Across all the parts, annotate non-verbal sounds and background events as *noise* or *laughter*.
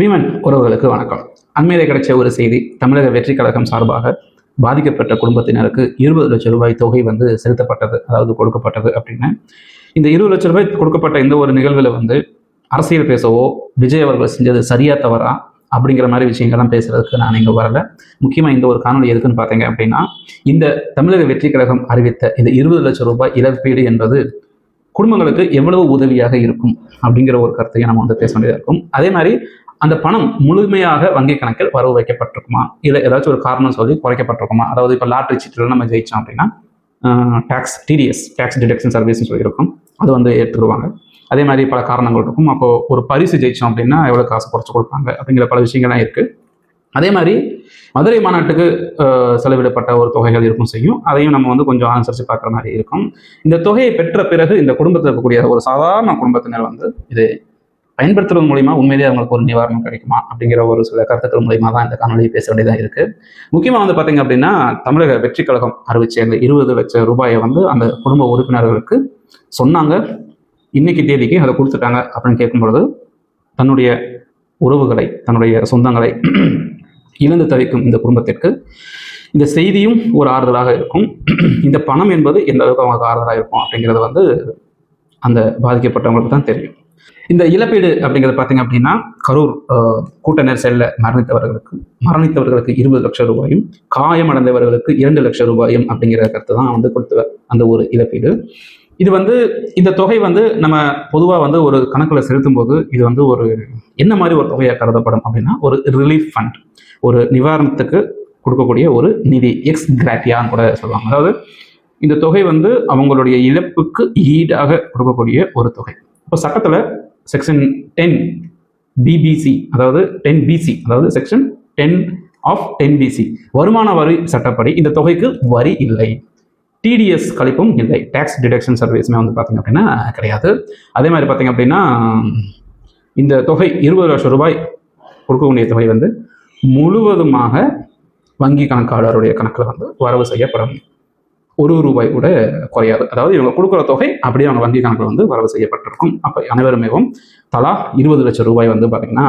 பீமன் உறவுகளுக்கு வணக்கம். அண்மையிலே கிடைச்ச ஒரு செய்தி தமிழக வெற்றி கழகம் சார்பாக பாதிக்கப்பட்ட குடும்பத்தினருக்கு இருபது லட்சம் ரூபாய் தொகை வந்து செலுத்தப்பட்டது அதாவது கொடுக்கப்பட்டது அப்படின்னு. இந்த இருபது லட்சம் ரூபாய் கொடுக்கப்பட்ட இந்த ஒரு நிகழ்வில் வந்து அரசியல் பேசவோ விஜய் அவர்கள் செஞ்சது சரியா தவறா அப்படிங்கிற மாதிரி விஷயங்கள்லாம் பேசுறதுக்கு நான் இங்கே வரல. முக்கியமாக இந்த ஒரு காணொலி எதுக்குன்னு பார்த்தீங்க அப்படின்னா இந்த தமிழக வெற்றி கழகம் அறிவித்த இந்த இருபது லட்சம் ரூபாய் இழப்பீடு என்பது குடும்பங்களுக்கு எவ்வளவு உதவியாக இருக்கும் அப்படிங்கிற ஒரு கருத்தையும் நம்ம வந்து பேச வேண்டியதாக இருக்கும். அதே மாதிரி அந்த பணம் முழுமையாக வங்கி கணக்கில் வரவு வைக்கப்பட்டிருக்குமா? இல்லை ஏதாச்சும் ஒரு காரணம் சொல்லி குறைக்கப்பட்டிருக்குமா? அதாவது இப்போ லாட்ரி சீட்டில் நம்ம ஜெயிச்சோம் அப்படின்னா டேக்ஸ் டிடிஎஸ் டேக்ஸ் டிடக்ஷன் சர்வீஸ்னு சொல்லியிருக்கோம். அது வந்து ஏற்றுருவாங்க. அதே மாதிரி பல காரணங்கள் இருக்கும். அப்போ ஒரு பரிசு ஜெயிச்சோம் அப்படின்னா எவ்வளோ காசு குறைச்சி கொடுப்பாங்க அப்படிங்கிற பல விஷயங்கள்லாம் இருக்குது அதே மாதிரி மதுரை மாநாட்டுக்கு செலவிடப்பட்ட ஒரு தொகைகள் இருக்கும் செய்யும். அதையும் நம்ம வந்து கொஞ்சம் அனுசரித்து பார்க்குற மாதிரி இருக்கும். இந்த தொகையை பெற்ற பிறகு இந்த குடும்பத்தில் இருக்கக்கூடிய ஒரு சாதாரண குடும்பத்தினர் வந்து இது பயன்படுத்துறது மூலிமா உண்மையிலேயே அவங்களுக்கு ஒரு நிவாரணம் கிடைக்குமா அப்படிங்கிற ஒரு சில கருத்துக்கள் மூலிமா தான் இந்த காணொலியை பேச வேண்டியதாக இருக்குது முக்கியமாக வந்து பார்த்தீங்க அப்படின்னா தமிழக வெற்றி கழகம் அறிவிச்ச அந்த இருபது லட்சம் ரூபாயை வந்து அந்த குடும்ப உறுப்பினர்களுக்கு சொன்னாங்க. இன்னைக்கு தேதிக்கு அதை கொடுத்துட்டாங்க அப்படின்னு கேட்கும்பொழுது தன்னுடைய உறவுகளை தன்னுடைய சொந்தங்களை *clears throat* இழந்து தவிக்கும் இந்த குடும்பத்திற்கு இந்த செய்தியும் ஒரு ஆறுதலாக இருக்கும். *clears throat* இந்த பணம் என்பது எந்த அளவுக்கு அவங்களுக்கு ஆறுதலாக இருக்கும் அப்படிங்கிறது வந்து அந்த பாதிக்கப்பட்டவங்களுக்கு தான் தெரியும். இந்த இழப்பீடு அப்படிங்கிறது பார்த்தீங்க அப்படின்னா கரூர் கூட்ட நெரிசலில் மரணித்தவர்களுக்கு மரணித்தவர்களுக்கு இருபது லட்சம் ரூபாயும் காயமடைந்தவர்களுக்கு இரண்டு லட்சம் ரூபாயும் அப்படிங்கிற கருத்து தான் வந்து கொடுத்த அந்த ஒரு இழப்பீடு. இது வந்து இந்த தொகை வந்து நம்ம பொதுவாக வந்து ஒரு கணக்கில் செலுத்தும் போது இது வந்து ஒரு என்ன மாதிரி ஒரு தொகையாக கருதப்படும் அப்படின்னா ஒரு ரிலீஃப் ஃபண்ட் ஒரு நிவாரணத்துக்கு கொடுக்கக்கூடிய ஒரு நிதி எக்ஸ் கிராட்டியான்னு கூட சொல்லுவாங்க. அதாவது இந்த தொகை வந்து அவங்களுடைய இழப்புக்கு ஈடாக கொடுக்கக்கூடிய ஒரு தொகை. இப்போ சட்டத்தில் செக்ஷன் டென் பிபிசி அதாவது டென் பிசி அதாவது section ten of ten BC வருமான வரி சட்டப்படி இந்த தொகைக்கு வரி இல்லை. டிடிஎஸ் கழிப்பும் இல்லை. டேக்ஸ் டிடக்ஷன் சர்வீஸுமே வந்து பார்த்தீங்க அப்படின்னா கிடையாது. அதே மாதிரி பார்த்தீங்க அப்படின்னா இந்த தொகை இருபது லட்சம் ரூபாய் கொடுக்கக்கூடிய தொகை வந்து முழுவதுமாக வங்கி கணக்காளருடைய கணக்கில் வந்து வரவு செய்யப்படும். ஒரு ரூபாய் கூட குறையாது. அதாவது இவங்க கொடுக்குற தொகை அப்படியே அவங்க வங்கி கணக்கில் வந்து வரவு செய்யப்பட்டிருக்கும். அப்போ அனைவருமேவும் தலா இருபது லட்சம் ரூபாய் வந்து பார்த்தீங்கன்னா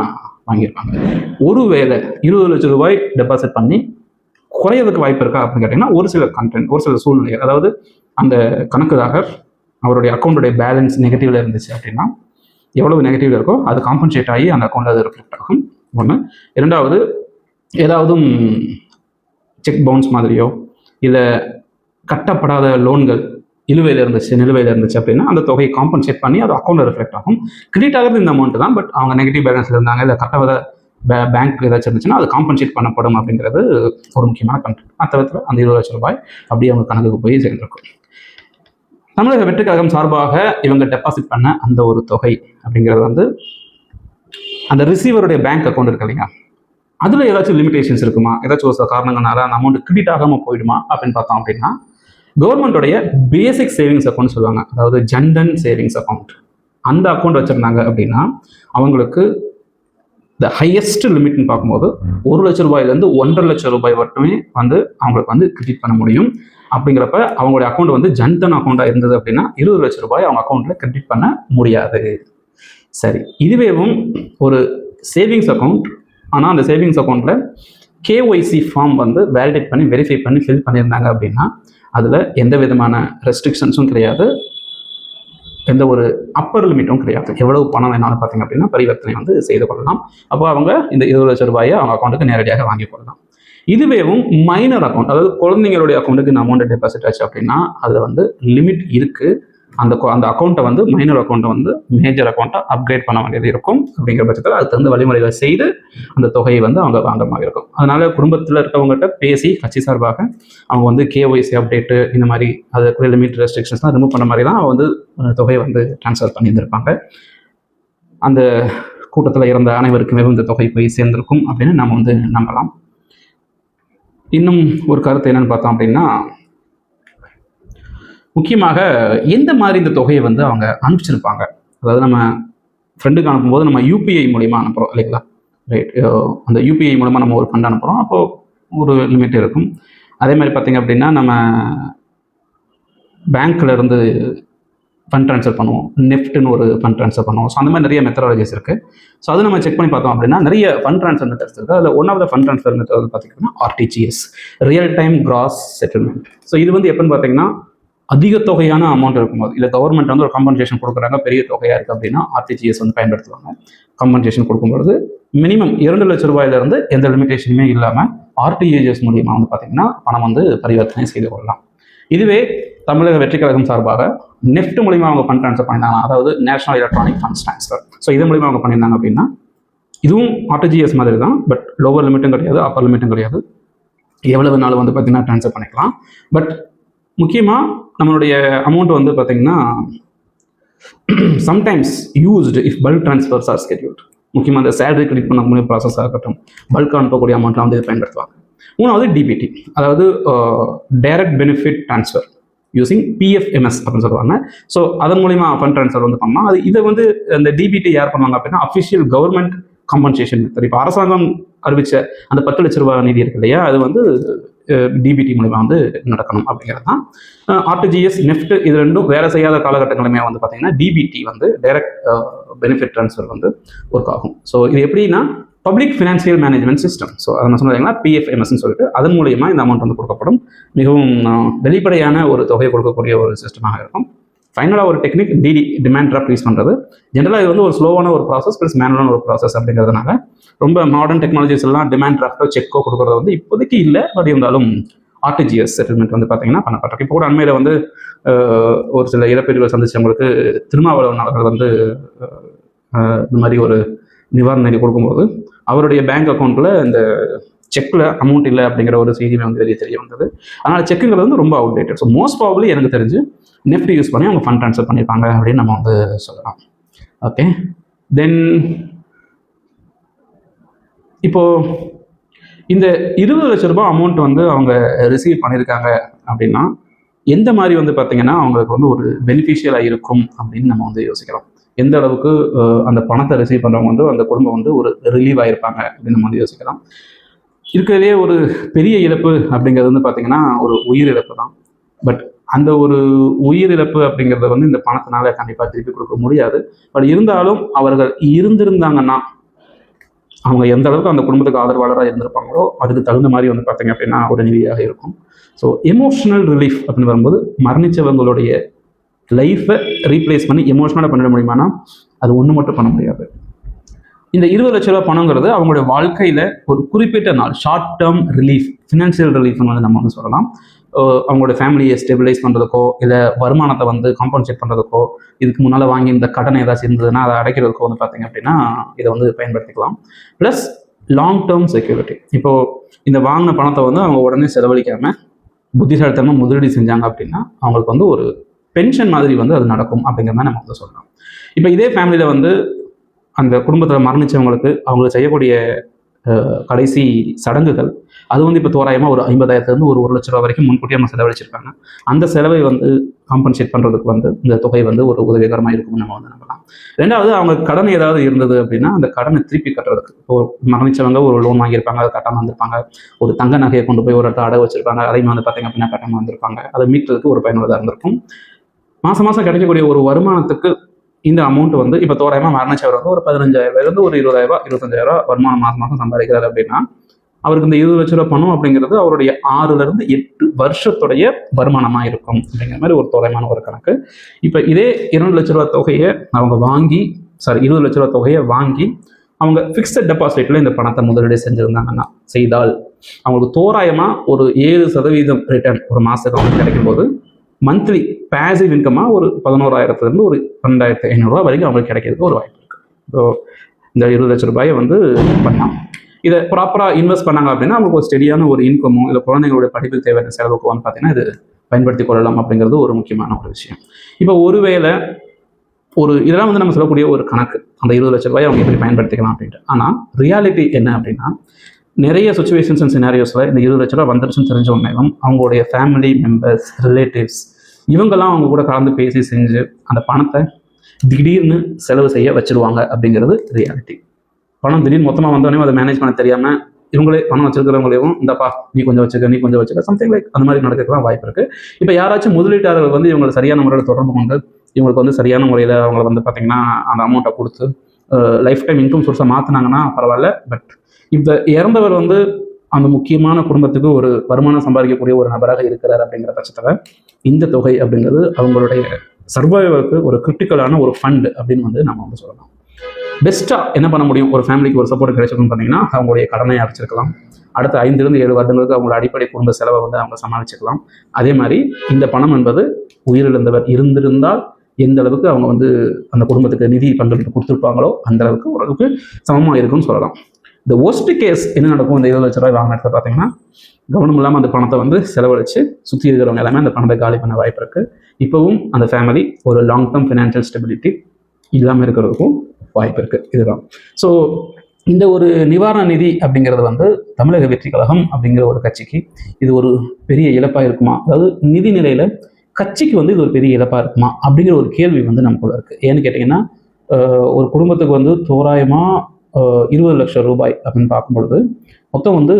வாங்கியிருப்பாங்க. ஒருவேளை இருபது லட்சம் ரூபாய் டெபாசிட் பண்ணி குறையதுக்கு வாய்ப்பு இருக்கா அப்படின்னு கேட்டிங்கன்னா ஒரு சில கண்டென்ட் ஒரு சில சூழ்நிலை அதாவது அந்த கணக்குதாரர் அவருடைய அக்கௌண்ட்டுடைய பேலன்ஸ் நெகட்டிவில் இருந்துச்சு அப்படின்னா எவ்வளவு நெகட்டிவில் இருக்கோ அது காம்பன்சேட் ஆகி அந்த அக்கௌண்ட்டில் அது ரிஃப்ளெக்ட் ஆகும். ஒன்று இரண்டாவது ஏதாவதும் செக் பவுன்ஸ் மாதிரியோ இல்லை கட்டப்படாத லோன்கள் இழுவையில் இருந்துச்சு நிலுவையில் இருந்துச்சு அப்படின்னா அந்த தொகையை காம்பன்சேட் பண்ணி அது அக்கௌண்ட்டில் ரிஃப்ளெக்ட் ஆகும். கிரெடிட் ஆகிறது இந்த அமௌண்ட் தான் பட் அவங்க நெகட்டிவ் பேலன்ஸில் இருந்தாங்க இல்லை கட்டவத பே பேங்க் ஏதாச்சும் இருந்துச்சுன்னா அது காம்பன்சேட் பண்ணப்படும் அப்படிங்கிறது ஒரு முக்கியமான கண்டென்ட் அத்தவத்தில் அந்த இருபது லட்சம் ரூபாய் அப்படியே அவங்க கணக்குக்கு போய் சேர்ந்துருக்கும். தமிழக வெற்றி கழகம் சார்பாக இவங்க டெபாசிட் பண்ண அந்த ஒரு தொகை அப்படிங்கிறது வந்து அந்த ரிசீவருடைய பேங்க் அக்கௌண்ட் இருக்கு இல்லையா? அதில் ஏதாச்சும் லிமிடேஷன்ஸ் இருக்குமா? ஏதாச்சும் ஒரு சில காரணங்களால அந்த அமௌண்ட் கிரெடிட் ஆகாமல் போயிடுமா அப்படின்னு பார்த்தோம் அப்படின்னா கவர்மெண்ட்டோடைய பேசிக் சேவிங்ஸ் அக்கௌண்ட் சொல்லுவாங்க. அதாவது ஜன்தன் சேவிங்ஸ் அக்கௌண்ட் அந்த அக்கௌண்ட் வச்சுருந்தாங்க அப்படின்னா அவங்களுக்கு த ஹையஸ்ட் லிமிட்னு பார்க்கும்போது ஒரு லட்சம் ரூபாயிலேருந்து ஒன்றரை லட்சம் ரூபாய் மட்டுமே வந்து அவங்களுக்கு வந்து கிரெடிட் பண்ண முடியும். அப்படிங்கிறப்ப அவங்களுடைய அக்கௌண்ட் வந்து ஜன்தன் அக்கௌண்ட்டாக இருந்தது அப்படின்னா இருபது லட்சம் ரூபாய் அவங்க அக்கௌண்ட்டில் கிரெடிட் பண்ண முடியாது. சரி இதுவேவும் ஒரு சேவிங்ஸ் அக்கௌண்ட் ஆனால் அந்த சேவிங்ஸ் அக்கௌண்ட்டில் கேஒய்சி ஃபார்ம் வந்து வேலிடேட் பண்ணி வெரிஃபை பண்ணி ஃபில் பண்ணியிருந்தாங்க அப்படின்னா அதில் எந்த விதமான ரெஸ்ட்ரிக்ஷன்ஸும் கிடையாது. எந்த ஒரு அப்பர் லிமிட்டும் கிடையாது. எவ்வளவு பணம் வேணாலும் பார்த்தீங்க அப்படின்னா பரிவர்த்தனை வந்து செய்து கொள்ளலாம். அப்போ அவங்க இந்த இருபது லட்சம் ரூபாயை அவங்க அக்கௌண்ட்டுக்கு நேரடியாக வாங்கி கொள்ளலாம் இதுவேவும் மைனர் அக்கௌண்ட் அதாவது குழந்தைங்களுடைய அக்கௌண்ட்டுக்கு இந்த அமௌண்ட் டெபாசிட் ஆச்சு அப்படின்னா அதில் வந்து லிமிட் இருக்குது அந்த அந்த அக்கௌண்ட்டை வந்து மைனர் அக்கௌண்ட்டை வந்து மேஜர் அக்கௌண்ட்டாக அப்கிரேட் பண்ண வேண்டியது இருக்கும். அப்படிங்கிற பட்சத்தில் அதுக்கு தகுந்த வழிமுறைகளை செய்து அந்த தொகையை வந்து அவங்க வாங்குற மாதிரி இருக்கும். அதனால குடும்பத்தில் இருக்கவங்ககிட்ட பேசி கட்சி சார்பாக அவங்க வந்து கேஒய்சி அப்டேட்டு இந்த மாதிரி அதுக்குரிய லிமிட் ரெஸ்ட்ரிக்ஷன்ஸ்லாம் ரிமூவ் பண்ண மாதிரி தான் அவங்க வந்து தொகையை வந்து ட்ரான்ஸ்ஃபர் பண்ணியிருந்திருப்பாங்க. அந்த கூட்டத்தில் இறந்த அனைவருக்குமே இந்த தொகை போய் சேர்ந்திருக்கும் அப்படின்னு நம்ம வந்து நம்பலாம். இன்னும் ஒரு கருத்து என்னன்னு பார்த்தோம் அப்படின்னா முக்கியமாக எந்த மாதிரி இந்த தொகையை வந்து அவங்க அனுப்பிச்சிருப்பாங்க? அதாவது நம்ம ஃப்ரெண்டுக்கு அனுப்பும்போது நம்ம யூபிஐ மூலிமா அனுப்புகிறோம் இல்லைங்களா? ரைட் அந்த யூபிஐ மூலமாக நம்ம ஒரு ஃபண்ட் அனுப்புகிறோம் அப்போது ஒரு லிமிட் இருக்கும். அதே மாதிரி பார்த்திங்க அப்படின்னா நம்ம பேங்க்கில் இருந்து ஃபண்ட் ட்ரான்ஸ்ஃபர் பண்ணுவோம். நெஃப்ட்னு ஒரு ஃபண்ட் ட்ரான்ஸ்ஃபர் பண்ணுவோம். ஸோ அந்த மாதிரி நிறைய மெத்தடாலஜிஸ் இருக்குது ஸோ அது நம்ம செக் பண்ணி பார்த்தோம் அப்படின்னா நிறைய ஃபண்ட் ட்ரான்ஸ்ஃபர் மெத்தட்ஸ் இருக்குது அதில் one of the fund transfer method வந்து பார்த்தீங்கன்னா RTGS real time gross settlement so இது வந்து எப்போன்னு பார்த்தீங்கன்னா அதிக தொகையான அமௌண்ட் இருக்கும்போது இல்லை கவர்மெண்ட் வந்து ஒரு காம்பன்சேஷன் கொடுக்குறாங்க. பெரிய தொகையாக இருக்குது அப்படின்னா ஆர்டிஜிஎஸ் வந்து பயன்படுத்துவாங்க. காம்பன்சேஷன் கொடுக்கும்பொழுது மினிமம் இரண்டு லட்ச ரூபாயிலிருந்து எந்த லிமிடேஷனுமே இல்லாமல் ஆர்டிஜிஎஸ் மூலியமாக வந்து பார்த்திங்கன்னா பணம் வந்து பரிவர்த்தனை செய்து கொள்ளலாம். இதுவே தமிழக வெற்றி கழகம் சார்பாக நெஃப்ட் மூலியமாக அவங்க ஃபண்ட் ட்ரான்ஸ்ஃபர் பண்ணியிருந்தாங்க. அதாவது national electronic funds transfer so இது மூலிமா அவங்க பண்ணியிருந்தாங்க அப்படின்னா இதுவும் ஆர்டிஜிஎஸ் மாதிரி தான். பட் லோவர் லிமிட்டும் கிடையாது அப்பர் லிமிட்டும் கிடையாது. எவ்வளவு நாள் வந்து பார்த்தீங்கன்னா ட்ரான்ஸ்ஃபர் பண்ணிக்கலாம். பட் முக்கியமாக நம்மளுடைய அமௌண்ட் வந்து பார்த்தீங்கன்னா sometimes used if bulk transfers are scheduled முக்கியமாக அந்த சேலரி கிரெடிட் பண்ணக்கூடிய ப்ராசஸாக இருக்கட்டும் பல்க் அனுப்பக்கூடிய அமௌண்ட்லாம் வந்து பயன்படுத்துவாங்க மூணாவது டிபிடி அதாவது direct benefit transfer using PFMS அப்படின்னு சொல்லுவாங்க. ஸோ அதன் மூலிமா ஃபண்ட் ட்ரான்ஸ்ஃபர் வந்து பண்ணலாம். அது இதை வந்து அந்த டிபிடி யார் பண்ணுவாங்க அப்படின்னா அஃபிஷியல் கவர்மெண்ட் காம்பன்சேஷன் மெத்தட் இப்போ அரசாங்கம் அறிவிச்ச அந்த பத்து லட்ச ரூபாய் நிதி இருக்கு இல்லையா? அது வந்து டிபிடி மூலிமா வந்து நடக்கணும் அப்படிங்கிறது தான் ஆர்டிஜிஎஸ் நெஃப்ட் இது ரெண்டும் வேலை செய்யாத காலகட்டங்களுமே வந்து பார்த்தீங்கன்னா டிபிடி வந்து டைரக்ட் பெனிஃபிட் ட்ரான்ஸ்ஃபர் வந்து ஒர்க் ஆகும். ஸோ இது எப்படின்னா public financial management system so அதை நான் சொன்னீங்கன்னா பிஎஃப்எம்எஸ்ன்னு சொல்லிட்டு அதன் மூலயமா இந்த அமௌண்ட் வந்து கொடுக்கப்படும். மிகவும் வெளிப்படையான ஒரு தொகையை கொடுக்கக்கூடிய ஒரு சிஸ்டமாக இருக்கும். ஃபைனலாக ஒரு technique DD demand draft use பண்ணுறது ஜென்ரலாக இது வந்து ஒரு ஸ்லோவான ஒரு ப்ராசஸ் ப்ளஸ் மேனுவலான ஒரு ப்ராசஸ் அப்படிங்கிறதுனால ரொம்ப மாடர்ன் டெக்னாலஜிஸ் எல்லாம் டிமாண்ட் ட்ராஃப்டோ செக்கோ கொடுக்குறது வந்து இப்போதைக்கு இல்லை. பட் இருந்தாலும் ஆர்டிஜிஎஸ் செட்டில்மெண்ட் வந்து பார்த்தீங்கன்னா பண்ணப்பட்டிருக்கு. இப்போ கூட அண்மையில் வந்து ஒரு சில இழப்பீடுகள் சந்திச்சவங்களுக்கு திருமாவளவன் அவர்கள் வந்து இந்த மாதிரி ஒரு நிவாரண நிதி கொடுக்கும்போது அவருடைய பேங்க் அக்கௌண்ட்டில் இந்த செக்கில் அமௌண்ட் இல்லை அப்படிங்கிற ஒரு செய்தியுமே வந்து வெளியே தெரிய வந்தது. அதனால் செக்குங்கிறது வந்து ரொம்ப அவுடேட்டட் ஸோ மோஸ்ட் ப்ராபப்ளி எனக்கு தெரிஞ்சு நெஃப்ட் யூஸ் பண்ணி அவங்க ஃபண்ட் ட்ரான்ஸ்ஃபர் பண்ணியிருப்பாங்க அப்படின்னு நம்ம வந்து சொல்லலாம். ஓகே தென் இப்போ இந்த இருபது லட்ச ரூபாய் அமௌண்ட் வந்து அவங்க ரிசீவ் பண்ணியிருக்காங்க அப்படின்னா எந்த மாதிரி வந்து பார்த்தீங்கன்னா அவங்களுக்கு வந்து ஒரு பெனிஃபிஷியலாக இருக்கும் அப்படின்னு நம்ம வந்து யோசிக்கிறோம் எந்த அளவுக்கு அந்த பணத்தை ரிசீவ் பண்ணுறவங்க வந்து அந்த குடும்பம் வந்து ஒரு ரிலீவ் ஆயிருப்பாங்க அப்படின்னு நம்ம வந்து யோசிக்கலாம். இருக்கிறதே ஒரு பெரிய இழப்பு அப்படிங்கிறது வந்து பார்த்தீங்கன்னா ஒரு உயிர் இழப்பு தான். பட் அந்த ஒரு உயிர் இழப்பு அப்படிங்கிறத வந்து இந்த பணத்தினால கண்டிப்பாக திருப்பி கொடுக்க முடியாது. பட் இருந்தாலும் அவர்கள் இருந்திருந்தாங்கன்னா அவங்க எந்த அளவுக்கு அந்த குடும்பத்துக்கு ஆதரவாளராக இருந்திருப்பாங்களோ அதுக்கு தகுந்த மாதிரி வந்து பார்த்தீங்க அப்படின்னா ஒரு நிதியாக இருக்கும். ஸோ எமோஷனல் ரிலீஃப் அப்படின்னு வரும்போது மரணிச்சவங்களுடைய லைஃப்பை ரீப்ளேஸ் பண்ணி எமோஷனலாக பண்ணிட முடியுமானா அது ஒன்று மட்டும் பண்ண முடியாது. இந்த இருபது லட்ச ரூபாய் பணங்கிறது அவங்களுடைய வாழ்க்கையில் ஒரு குறிப்பிட்ட நாள் ஷார்ட் டேர்ம் ரிலீஃப் ஃபினான்ஷியல் ரிலீஃப்னு வந்து நம்ம வந்து சொல்லலாம். அவங்களோட ஃபேமிலியை ஸ்டெபிலைஸ் பண்ணுறதுக்கோ இல்லை வருமானத்தை வந்து காம்பன்சேட் பண்ணுறதுக்கோ இதுக்கு முன்னால் வாங்கி இந்த கடன் ஏதாச்சும் இருந்ததுன்னா அதை அடைக்கிறதுக்கோ வந்து பார்த்தீங்க அப்படின்னா இதை வந்து பயன்படுத்திக்கலாம். ப்ளஸ் லாங் டேர்ம் செக்யூரிட்டி இப்போது இந்த வாங்கின பணத்தை வந்து அவங்க உடனே செலவழிக்காமல் புத்திசாலித்தனமாக முதலீடு செஞ்சாங்க அப்படின்னா அவங்களுக்கு வந்து ஒரு பென்ஷன் மாதிரி வந்து அது நடக்கும் அப்படிங்கிற மாதிரி நம்ம வந்து சொல்லலாம். இப்போ இதே ஃபேமிலியில் வந்து அந்த குடும்பத்தில் மரணிச்சவங்களுக்கு அவங்களுக்கு செய்யக்கூடிய கடைசி சடங்குகள் அது வந்து இப்போ தோராயமாக ஒரு ஐம்பதாயிரத்துலேருந்து ஒரு ஒரு லட்ச ரூபா வரைக்கும் முன்கூட்டியே நம்ம செலவழிச்சிருக்காங்க. அந்த செலவை வந்து காம்பன்சேட் பண்ணுறதுக்கு வந்து இந்த தொகை வந்து ஒரு உதவிகரமாக இருக்கும் நம்ம வந்து நம்பலாம். ரெண்டாவது அவங்க கடன் ஏதாவது இருந்தது அப்படின்னா அந்த கடனை திருப்பி கட்டுறதுக்கு. இப்போ மரணிச்சவங்க ஒரு லோன் வாங்கியிருப்பாங்க அதை கட்டாமல் வந்திருப்பாங்க. ஒரு தங்க நகையை கொண்டு போய் ஒரு இடத்துல அடகு வச்சிருப்பாங்க. அதையும் வந்து பார்த்தீங்க அப்படின்னா கட்டாமல் வந்திருப்பாங்க. அதை மீட்டுறதுக்கு ஒரு பயனுள்ளதாக இருந்திருக்கும். மாதம் மாதம் கிடைக்கக்கூடிய ஒரு வருமானத்துக்கு இந்த அமௌண்ட் வந்து இப்போ தோராயமாக மரணச்சவர் வந்து ஒரு பதினஞ்சாயிரூபாயிலேருந்து ஒரு இருபதாயிரம் இருபத்தஞ்சாயிரரூபா வருமானம் மாதம் மாதம் சம்பாதிக்கிறாரு அப்படின்னா அவருக்கு இந்த இருபது லட்ச ரூபா பணம் அப்படிங்கிறது அவருடைய ஆறுலேருந்து எட்டு வருஷத்துடைய வருமானமாக இருக்கும் அப்படிங்கிற மாதிரி ஒரு தோராயமான ஒரு கணக்கு. இப்போ இதே இரண்டு லட்ச ரூபா தொகையை அவங்க வாங்கி சாரி இருபது லட்ச ரூபா தொகையை வாங்கி அவங்க ஃபிக்ஸட் டெபாசிட்ல இந்த பணத்தை முதலீடு செஞ்சுருந்தாங்கன்னா செய்தால் அவங்களுக்கு தோராயமாக ஒரு ஏழு சதவீதம் ரிட்டர்ன் ஒரு மாதத்துக்கு அவங்களுக்கு கிடைக்கும் போது மந்த்லி பேசிவ் இன்கமாக ஒரு பதினோராயிரத்துலேருந்து ஒரு பன்னெண்டாயிரத்து ஐநூறுரூவா வரைக்கும் அவங்களுக்கு கிடைக்கிறதுக்கு ஒரு வாய்ப்பு இருக்குது ஸோ இந்த இருபது லட்ச ரூபாயை வந்து பண்ணலாம். இதை ப்ராப்பராக இன்வெஸ்ட் பண்ணாங்க அப்படின்னா அவங்களுக்கு ஒரு ஸ்டெடியான ஒரு இன்கமோ இல்லை குழந்தைங்களுடைய படிப்புக்கு தேவையான செலவுக்கு வந்து பார்த்தீங்கன்னா இது பயன்படுத்தி கொள்ளலாம் அப்படிங்கிறது ஒரு முக்கியமான ஒரு விஷயம். இப்போ ஒருவேளை ஒரு இதெல்லாம் வந்து நம்ம சொல்லக்கூடிய ஒரு கணக்கு. அந்த இருபது லட்ச ரூபாயை அவங்க எப்படி பயன்படுத்திக்கலாம் அப்படின்ட்டு. ஆனால் ரியாலிட்டி என்ன அப்படின்னா நிறைய சுச்சுவேஷன்ஸ் அண்ட் சினாரியோஸில் இந்த இருபது லட்ச ரூபா வந்துருச்சுன்னு தெரிஞ்ச உடனேவும் அவங்களுடைய ஃபேமிலி மெம்பர்ஸ் ரிலேட்டிவ்ஸ் இவங்கெல்லாம் அவங்க கூட கலந்து பேசி செஞ்சு அந்த பணத்தை திடீர்னு செலவு செய்ய வச்சிருவாங்க அப்படிங்கிறது ரியாலிட்டி பணம் திடீர்னு மொத்தமாக வந்தோடனே அதை மேனேஜ் பண்ண தெரியாமல் இவங்களே பணம் வச்சிருக்கிறவங்களையும் இந்தப்பா நீ கொஞ்சம் வச்சுக்க நீ கொஞ்சம் வச்சுக்க சம்திங் லைக் அந்த மாதிரி நடக்கிறதுலாம் வாய்ப்பு இருக்குது இப்போ யாராச்சும் முதலீட்டாளர்கள் வந்து இவங்களை சரியான முறையில் தொடர்பு கொண்டு இவங்களுக்கு வந்து சரியான முறையில் அவங்கள வந்து பார்த்திங்கன்னா அந்த அமௌண்ட்டை கொடுத்து லைஃப் டைம் இன்கம் சோர்ஸை மாற்றினாங்கன்னா பரவாயில்ல. பட் இப்போ இறந்தவர் வந்து அந்த முக்கியமான குடும்பத்துக்கு ஒரு வருமானம் சம்பாதிக்கக்கூடிய ஒரு நபராக இருக்கிறார் அப்படிங்கிற பட்சத்தில் இந்த தொகை அப்படிங்கிறது அவங்களுடைய சர்வைவலுக்கு ஒரு கிரிட்டிக்கலான ஒரு ஃபண்ட் அப்படின்னு வந்து நம்ம வந்து சொல்லலாம். பெஸ்ட்டாக என்ன பண்ண முடியும்? ஒரு ஃபேமிலிக்கு ஒரு சப்போர்ட் கிடைச்சிருக்குன்னு பார்த்தீங்கன்னா அவங்களுடைய கடனை அடைச்சிருக்கலாம். அடுத்த ஐந்துலேருந்து ஏழு வருடங்களுக்கு அவங்களோட அடிப்படை குடும்ப செலவை வந்து அவங்க சமாளிச்சுக்கலாம். அதே மாதிரி இந்த பணம் என்பது உயிரிழந்தவர் இருந்திருந்தால் எந்த அளவுக்கு அவங்க வந்து அந்த குடும்பத்துக்கு நிதி பங்களிப்பு கொடுத்துருப்பாங்களோ அந்த அளவுக்கு ஓரளவுக்கு சமமாக இருக்கும்னு சொல்லலாம். இந்த ஒஸ்ட் கேஸ் என்ன நடக்கும் இந்த இருபது லட்ச ரூபாய் வாங்கின இடத்துல பார்த்தீங்கன்னா கவனம் இல்லாமல் அந்த பணத்தை வந்து செலவழித்து சுற்றி இருக்கிறவங்க எல்லாமே அந்த பணத்தை காலி பண்ண வாய்ப்பு இருக்குது இப்போவும் அந்த ஃபேமிலி ஒரு லாங் டேர்ம் ஃபினான்ஷியல் ஸ்டெபிலிட்டி இல்லாமல் இருக்கிறதுக்கும் வாய்ப்பு இருக்குது இதுதான். ஸோ இந்த ஒரு நிவாரண நிதி அப்படிங்கிறது வந்து தமிழக வெற்றி கழகம் அப்படிங்கிற ஒரு கட்சிக்கு இது ஒரு பெரிய இழப்பாக இருக்குமா? அதாவது நிதி நிலையில் கட்சிக்கு வந்து இது ஒரு பெரிய இழப்பாக இருக்குமா? அப்படிங்கிற ஒரு கேள்வி வந்து நமக்குள்ள இருக்குது ஏன்னு கேட்டிங்கன்னா ஒரு குடும்பத்துக்கு வந்து தோராயமாக இருபது லட்சம் ரூபாய் அப்படின்னு பார்க்கும்பொழுது மொத்தம் வந்து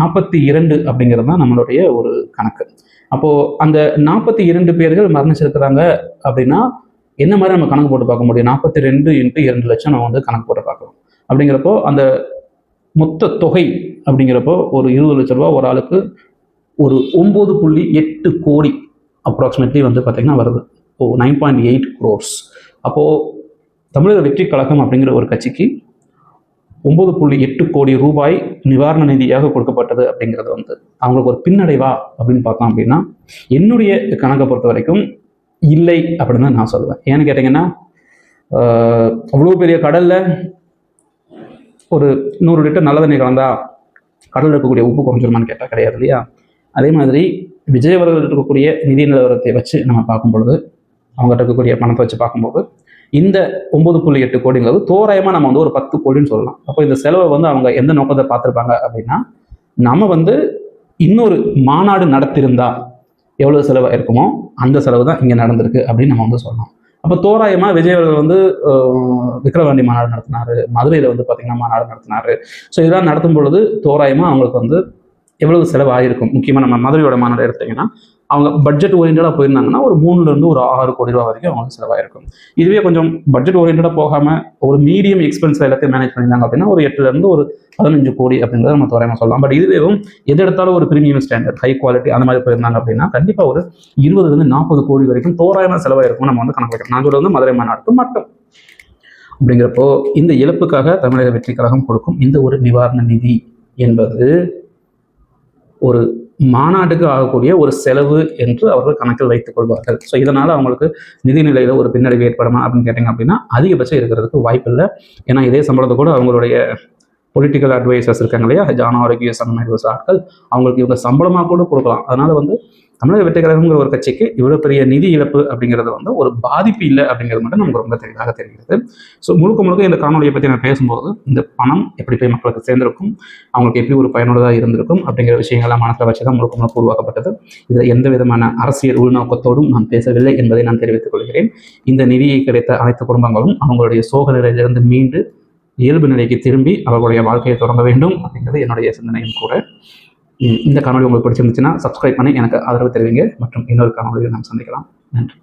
நாற்பத்தி இரண்டு அப்படிங்கிறது தான் நம்மளுடைய ஒரு கணக்கு. அப்போது அந்த நாற்பத்தி இரண்டு பேர்கள் மரணிச்சிருக்கிறாங்க அப்படின்னா என்ன மாதிரி நம்ம கணக்கு போட்டு பார்க்க முடியும்? நாற்பத்தி ரெண்டு இன்ட்டு இரண்டு லட்சம் நம்ம வந்து கணக்கு போட்டு பார்க்கலாம் அப்படிங்கிறப்போ அந்த மொத்த தொகை அப்படிங்கிறப்போ ஒரு இருபது லட்ச ரூபா ஒரு ஆளுக்கு ஒரு ஒம்பது புள்ளி எட்டு கோடி அப்ராக்சிமேட்லி வந்து பார்த்திங்கன்னா வருது. Oh nine point eight crores அப்போது தமிழக வெற்றி கழகம் அப்படிங்கிற ஒரு கட்சிக்கு ஒன்பது புள்ளி எட்டு கோடி ரூபாய் நிவாரண நிதியாக கொடுக்கப்பட்டது அப்படிங்கிறது வந்து அவங்களுக்கு ஒரு பின்னடைவா அப்படின்னு பார்த்தோம் அப்படின்னா என்னுடைய கணக்கை பொறுத்த வரைக்கும் இல்லை அப்படின்னு தான் நான் சொல்லுவேன் ஏன்னு கேட்டிங்கன்னா அவ்வளோ பெரிய கடலில் ஒரு நூறு லிட்டர் நல்ல தண்ணி கலந்தா கடலில் இருக்கக்கூடிய உப்பு குறைஞ்சிருமான்னு கேட்டால் கிடையாது இல்லையா? அதே மாதிரி விஜய் அவர்கள் இருக்கக்கூடிய நிதி நிலவரத்தை வச்சு நம்ம பார்க்கும் பொழுது அவங்ககிட்ட இருக்கக்கூடிய பணத்தை வச்சு பார்க்கும்போது இந்த ஒன்பது புள்ளி எட்டு கோடிங்கிறது தோராயமாக நம்ம வந்து ஒரு பத்து கோடின்னு சொல்லலாம். அப்போ இந்த செலவை வந்து அவங்க எந்த நோக்கத்தை பார்த்துருப்பாங்க அப்படின்னா நம்ம வந்து இன்னொரு மாநாடு நடத்திருந்தா எவ்வளோ செலவு இருக்குமோ அந்த செலவு தான் இங்கே நடந்திருக்கு அப்படின்னு நம்ம வந்து சொல்லலாம். அப்போ தோராயமாக விஜய் அவர்கள் வந்து விக்ரவாண்டி மாநாடு நடத்தினாரு மதுரையில் வந்து பார்த்திங்கன்னா மாநாடு நடத்தினாரு. ஸோ இதெல்லாம் நடத்தும் பொழுது தோராயமாக அவங்களுக்கு வந்து எவ்வளவு செலவு ஆகிருக்கும் முக்கியமாக நம்ம மதுரையோட மாநாடு எடுத்தீங்கன்னா அவங்க பட்ஜெட் ஓரியன்டாக போயிருந்தாங்கன்னா ஒரு மூணுலேருந்து ஒரு ஆறு கோடி ரூபா வரைக்கும் அவங்களுக்கு செலவாயிருக்கும். இதுவே கொஞ்சம் பட்ஜெட் ஓரியன்டாக போகாமல் ஒரு மீடியம் எக்ஸ்பென்ஸ் எல்லாத்தையும் மேனேஜ் பண்ணியிருந்தாங்க அப்படின்னா ஒரு எட்டுலேருந்து ஒரு பதினஞ்சு கோடி அப்படிங்கிறத நம்ம தோராயமாக சொல்லலாம். பட் இதுவேவும் எது எடுத்தாலும் ஒரு பிரீமியம் ஸ்டாண்டர்ட் ஹை குவாலிட்டி அந்த மாதிரி போயிருந்தாங்க அப்படின்னா கண்டிப்பாக ஒரு இருபதுலேருந்து நாற்பது கோடி வரைக்கும் தோராயமாக செலவாயிருக்கும் நம்ம வந்து கணக்கு நாங்கள் வந்து மதுரை மாநாட்டுக்கு மட்டும். அப்படிங்கிறப்போ இந்த இழப்புக்காக தமிழக வெற்றி கழகம் கொடுக்கும் இந்த ஒரு நிவாரண நிதி என்பது ஒரு மாநாட்டுக்கு ஆகக்கூடிய ஒரு செலவு என்று அவர்கள் கணக்கில் வைத்துக் கொள்வார்கள். ஸோ இதனால் அவங்களுக்கு நிதி நிலையில் ஒரு பின்னடைவு ஏற்படுமா அப்படின்னு கேட்டிங்க அப்படின்னா அதிகபட்சம் இருக்கிறதுக்கு வாய்ப்பு இல்லை. ஏன்னா இதே சம்பளத்தை கூட அவங்களுடைய பொலிட்டிக்கல் அட்வைசர்ஸ் இருக்காங்க இல்லையா? ஜான ஆரோக்கியஸ் அந்த மாதிரி ஒரு ஆட்கள் அவங்களுக்கு இவங்க சம்பளமாக கூட கொடுக்கலாம். அதனால் வந்து தமிழக வெற்றி கழகங்கிற ஒரு கட்சிக்கு இவ்வளோ பெரிய நிதி இழப்பு அப்படிங்கிறது வந்து ஒரு பாதிப்பு இல்லை அப்படிங்கிறது மட்டும் நமக்கு ரொம்ப தெளிவாக தெரிகிறது. ஸோ முழுக்க முழுக்க இந்த காணொலியை பற்றி நான் பேசும்போது இந்த பணம் எப்படி போய் மக்களுக்கு சேர்ந்திருக்கும் அவங்களுக்கு எப்படி ஒரு பயனுள்ளதாக இருந்திருக்கும் அப்படிங்கிற விஷயங்கள்லாம் மனசில் வச்சு தான் முழுக்க முழுக்க உருவாக்கப்பட்டது. இதில் எந்த விதமான அரசியல் உள்நோக்கத்தோடும் நான் பேசவில்லை என்பதை நான் தெரிவித்துக் கொள்கிறேன். இந்த நிதியை கிடைத்த அனைத்து குடும்பங்களும் அவங்களுடைய சோக நிலையிலிருந்து மீண்டு இயல்பு நிலைக்கு திரும்பி அவர்களுடைய வாழ்க்கையை தொடங்க வேண்டும் அப்படிங்கிறது என்னுடைய சிந்தனையும் கூட. இந்த காணொலி உங்களுக்கு பிடிச்சிருந்துச்சுன்னா சப்ஸ்கிரைப் பண்ணி எனக்கு ஆதரவு தெரிவிங்க. மற்றும் இன்னொரு காணொலியில் நாம் சந்திக்கலாம். நன்றி.